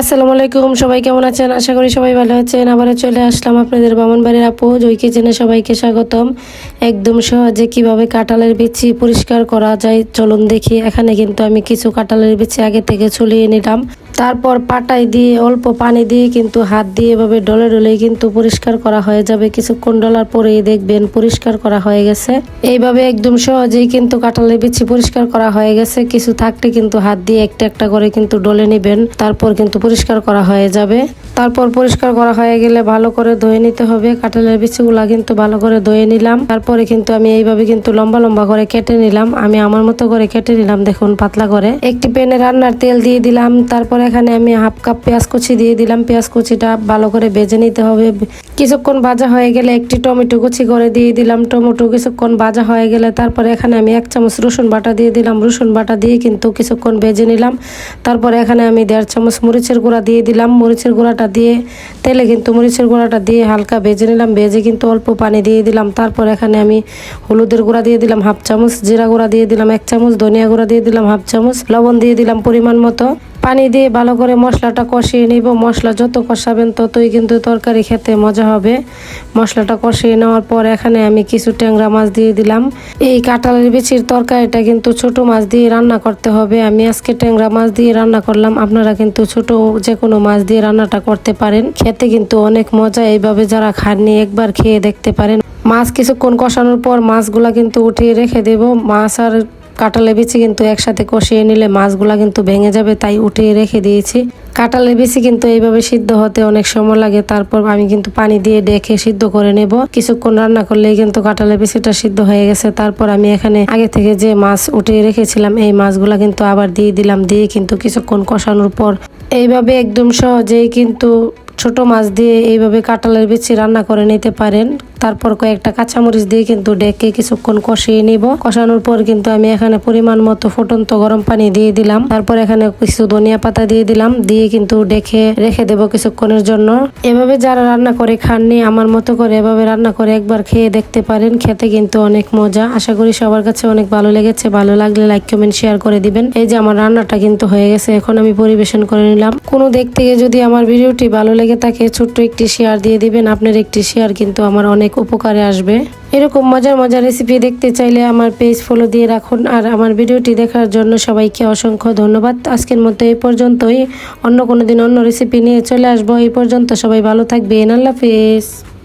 আসসালামু আলাইকুম, সবাই কেমন আছেন? আশা করি সবাই ভালো আছেন। আবারও চলে আসলাম আপনাদের বামনবাড়ির আপু ওই কিচেনে সবাইকে স্বাগতম। একদম সহজে কীভাবে কাঁঠালের বিচি পরিষ্কার করা যায় চলুন দেখি। এখানে কিন্তু আমি কিছু কাঁঠালের বিচি আগে থেকে ছুলিয়ে নিলাম। তারপর পাটাই দিয়ে, অল্প পানি দিয়ে কিন্তু হাত দিয়ে এভাবে ডলে ডলে কিন্তু পরিষ্কার করা হয়ে যাবে। কিছুক্ষণ ডলার পরেই দেখবেন পরিষ্কার করা হয়ে গেছে। এইভাবে একদম সহজেই কিন্তু কাঁঠালের বিচি পরিষ্কার করা হয়ে গেছে। কিছু থাকলে কিন্তু হাত দিয়ে একটা একটা করে কিন্তু ডলে নেবেন। তারপর কিন্তু পরিষ্কার করা হয়ে যাবে। তারপর পরিষ্কার করা হয়ে গেলে ভালো করে ধুয়ে নিতে হবে। কাঁঠালের বিচিগুলা কিন্তু ভালো করে ধুয়ে নিলাম। তারপরে কিন্তু আমি এইভাবে কিন্তু লম্বা লম্বা করে কেটে নিলাম। আমি আমার মতো করে কেটে নিলাম, দেখুন, পাতলা করে। একটি প্যানে রান্নার তেল দিয়ে দিলাম। তারপর এখানে আমি হাফ কাপ পেঁয়াজ কুচি দিয়ে দিলাম। পেঁয়াজ কুচিটা ভালো করে ভেজে নিতে হবে। কিছুক্ষণ ভাজা হয়ে গেলে একটি টমেটো কুচি করে দিয়ে দিলাম। টমেটো কিছুক্ষণ ভাজা হয়ে গেলে তারপরে এখানে আমি এক চামচ রসুন বাটা দিয়ে দিলাম। রসুন বাটা দিয়ে কিন্তু কিছুক্ষণ ভেজে নিলাম। তারপরে এখানে আমি দেড় চামচ মরিচের গুঁড়া দিয়ে দিলাম। মরিচের গুঁড়াটা দিয়ে তেলে কিন্তু মরিচের গুঁড়াটা দিয়ে হালকা ভেজে নিলাম। ভেজে কিন্তু অল্প পানি দিয়ে দিলাম। তারপর এখানে আমি হলুদের গুঁড়া দিয়ে দিলাম হাফ চামচ, জিরা গুঁড়া দিয়ে দিলাম এক চামচ, ধনিয়া গুঁড়া দিয়ে দিলাম হাফ চামচ, লবণ দিয়ে দিলাম পরিমাণ মতো। পানি দিয়ে ভালো করে মশলাটা কষিয়ে নিব। মশলা যত কষাবেন ততই কিন্তু তরকারি খেতে মজা হবে। মশলাটা কষিয়ে নেওয়ার পর এখানে আমি কিছু ট্যাংরা মাছ দিয়ে দিলাম। এই কাঁঠালের বিচির তরকারিটা কিন্তু ছোট মাছ দিয়ে রান্না করতে হবে। আমি আজকে ট্যাংরা মাছ দিয়ে রান্না করলাম। আপনারা কিন্তু ছোট যে কোনো মাছ দিয়ে রান্নাটা করতে পারেন। খেতে কিন্তু অনেক মজা। এইভাবে যারা খাননি একবার খেয়ে দেখতে পারেন। মাছ কিছুক্ষণ কষানোর পর মাছগুলা কিন্তু উঠিয়ে রেখে দেব। মাছ আর কাঁঠালের বিচি কিন্তু একসাথে কষিয়ে নিলে মাছগুলা কিন্তু ভেঙে যাবে, তাই উঠিয়ে রেখে দিয়েছি। কাঁঠালের বিচি কিন্তু এইভাবে সিদ্ধ হতে অনেক সময় লাগে, তারপর আমি কিন্তু পানি দিয়ে ডেকে সিদ্ধ করে নেব। কিছুক্ষণ রান্না করলেই কিন্তু কাঁঠালের বিচিটা সিদ্ধ হয়ে গেছে, তারপর আমি এখানে আগে থেকে যে মাছ উঠিয়ে রেখেছিলাম, এই মাছগুলা কিন্তু আবার দিয়ে দিলাম, দিয়ে কিন্তু কিছুক্ষণ কষানোর পর এইভাবে একদম সহজেই কিন্তু ছোট মাছ দিয়ে এইভাবে কাঁঠালের বিচি রান্না করে নিতে পারেন। তারপর কয়েকটা কাঁচামরিচ দিয়ে কিন্তু ডেকে কিছুক্ষণ কষিয়ে নিব। কষানোর পর কিন্তু আমি এখানে পরিমাণ মতো ফুটন্ত গরম পানি দিয়ে দিলাম। তারপর এখানে কিছু ধনিয়া পাতা দিয়ে দিলাম। দিয়ে কিন্তু ডেকে রেখে দেব কিছুক্ষণের জন্য। এভাবে যারা রান্না করে খাননি, আমার মতো করে এভাবে রান্না করে একবার খেয়ে দেখতে পারেন। খেতে কিন্তু অনেক মজা। আশা করি সবার কাছে অনেক ভালো লেগেছে। ভালো লাগলে লাইক, কমেন্ট, শেয়ার করে দিবেন। এই যে আমার রান্নাটা কিন্তু হয়ে গেছে। এখন আমি পরিবেশন করে নিলাম। কোনো দিক থেকে যদি আমার ভিডিওটি ভালো লেগে থাকে, ছোট্ট একটি শেয়ার দিয়ে দিবেন। আপনার একটি শেয়ার কিন্তু আমার অনেক উপকারে আসবে। এরকম মজার মজার রেসিপি দেখতে চাইলে আমার পেজ ফলো দিয়ে রাখুন। আর আমার ভিডিওটি দেখার জন্য সবাইকে অসংখ্য ধন্যবাদ। আজকের মতো এই পর্যন্তই। অন্য কোনো দিন অন্য রেসিপি নিয়ে চলে আসব। এই পর্যন্ত সবাই ভালো থাকবে আল্লাহ হাফেজ।